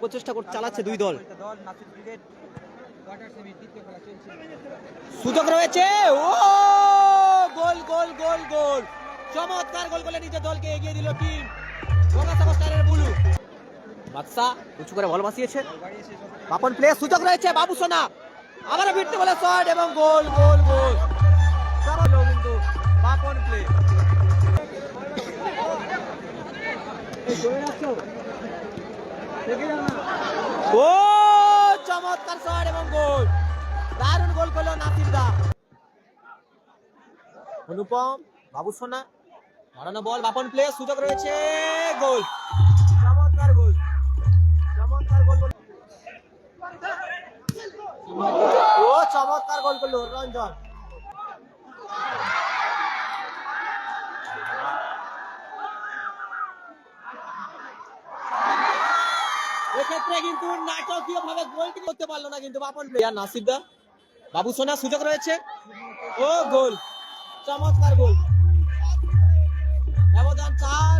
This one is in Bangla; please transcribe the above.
প্রচেষ্টা করতে চালাচ্ছে দুই দল। সুযোগ রয়েছে। ও, গোল গোল গোল গোল। চমৎকার গোল গোলে নিজের দলকে, এগিয়ে দিল টিম। বুলু। বাদশা উঁচু করে বল বাসিয়েছে বাড়িয়েছে সব বাপন প্লে সুযোগ রয়েছে, বাবু সোনা। আবারও ফিরতে বলে শট এবং গোল গোল গোল। কিন্তু বাপন প্লে ও চমৎকার শট এবং গোল। দারুণ গোল করল নাসির দা। অনুপম, বাবু সোনা, মারানো বল, বাপন প্লে সুযোগ রয়েছে, গোল। চমৎকার গোল। চমৎকার গোল। ও, চমৎকার গোল করল রঞ্জন। এক্ষেত্রে কিন্তু নাটকীয় ভাবে গোলটি করতে পারল না কিন্তু বাপন প্লেয়ার নাসিরদা বাবু সোনা সুযোগ রয়েছে। ও গোল, চমৎকার গোল। ব্যবধান চার।